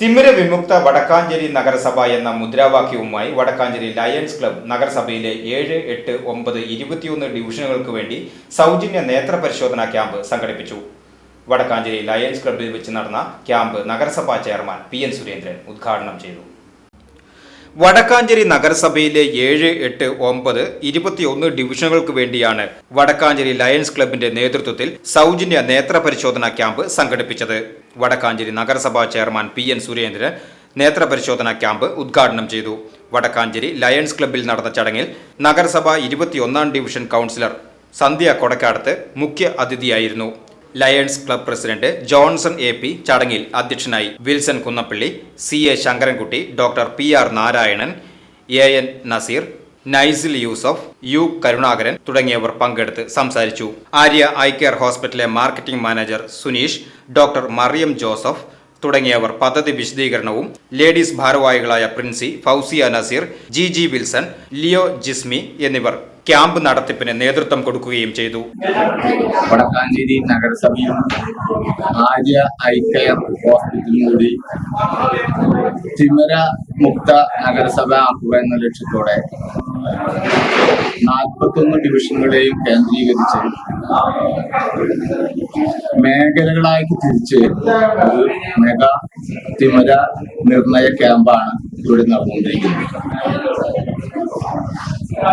തിമിര വിമുക്ത വടക്കാഞ്ചേരി നഗരസഭ എന്ന മുദ്രാവാക്യവുമായി വടക്കാഞ്ചേരി ലയൺസ് ക്ലബ് നഗരസഭയിലെ ഏഴ് എട്ട് ഒമ്പത് ഇരുപത്തിയൊന്ന് ഡിവിഷനുകൾക്ക് വേണ്ടി സൗജന്യ നേത്ര പരിശോധനാ ക്യാമ്പ് സംഘടിപ്പിച്ചു. വടക്കാഞ്ചേരി ലയൺസ് ക്ലബിൽ വെച്ച് നടന്ന ക്യാമ്പ് നഗരസഭാ ചെയർമാൻ പി എൻ സുരേന്ദ്രൻ ഉദ്ഘാടനം ചെയ്തു. വടക്കാഞ്ചേരി നഗരസഭയിലെ ഏഴ് എട്ട് ഒമ്പത് ഇരുപത്തിയൊന്ന് ഡിവിഷനുകൾക്ക് വേണ്ടിയാണ് വടക്കാഞ്ചേരി ലയൺസ് ക്ലബിന്റെ നേതൃത്വത്തിൽ സൗജന്യ നേത്ര പരിശോധനാ ക്യാമ്പ് സംഘടിപ്പിച്ചത്. വടക്കാഞ്ചേരി നഗരസഭാ ചെയർമാൻ പി എൻ സുരേന്ദ്രൻ നേത്ര പരിശോധനാ ക്യാമ്പ് ഉദ്ഘാടനം ചെയ്തു. വടക്കാഞ്ചേരി ലയൺസ് ക്ലബിൽ നടന്ന ചടങ്ങിൽ നഗരസഭ ഇരുപത്തിയൊന്നാം ഡിവിഷൻ കൗൺസിലർ സന്ധ്യ കൊടക്കാടത്ത് മുഖ്യ അതിഥിയായിരുന്നു. Lions club president Johnson A P ചടങ്ങിൽ അധ്യക്ഷനായി Wilson Kunnappally C A Sankarankutty doctor P R Narayanan A N Naseer Nycil Yusuf U Karunakaran തുടങ്ങിയവർ പങ്കെടുത്ത് സംസാരിച്ചു. ആര്യ ഐ കെയർ ഹോസ്പിറ്റലിലെ marketing manager Suneesh doctor Mariam Joseph തുടങ്ങിയവർ പദ്ധതി വിശദീകരണവും ലേഡീസ് ഭാരവാഹികളായ Princy Fousiya Naseer G G Wilson Leo Jismi എന്നിവർ camp നടത്തിപ്പിന് നേതൃത്വം കൊടുക്കുകയും ചെയ്തു. വടക്കാഞ്ചേരി നഗരസഭയും ആര്യ ഐ കെയർ ഹോസ്പിറ്റലും കൂടി തിമര മുക്ത നഗരസഭ ആക്കുക എന്ന ലക്ഷ്യത്തോടെ നാൽപ്പത്തൊന്ന് ഡിവിഷനുകളെയും കേന്ദ്രീകരിച്ച് മേഖലകളായി തിരിച്ച് ഒരു മെഗാ തിമര നിർണയ ക്യാമ്പാണ് ഇവിടെ നടന്നുകൊണ്ടിരിക്കുന്നത്.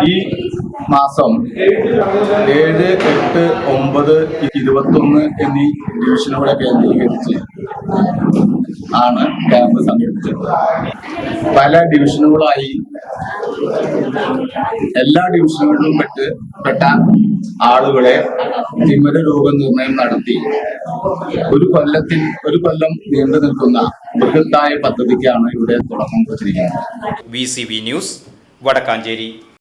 ഈ മാസം ഏഴ് എട്ട് ഒമ്പത് ഇരുപത്തൊന്ന് എന്നീ ഡിവിഷനുകളെ കേന്ദ്രീകരിച്ച് ആണ് ക്യാമ്പ് സംഘടിപ്പിച്ചത് പല ഡിവിഷനുകളായി എല്ലാ ഡിവിഷനുകളിലും പെട്ട് പെട്ട ആളുകളെ തിമര രോഗനിർണയം നടത്തി ഒരു കൊല്ലത്തിൽ ഒരു കൊല്ലം നീണ്ടു നിൽക്കുന്ന ബൃഹത്തായ പദ്ധതിക്കാണ് ഇവിടെ തുടക്കം കുറിച്ചിരിക്കുന്നത്. V C news Vadakkanchery.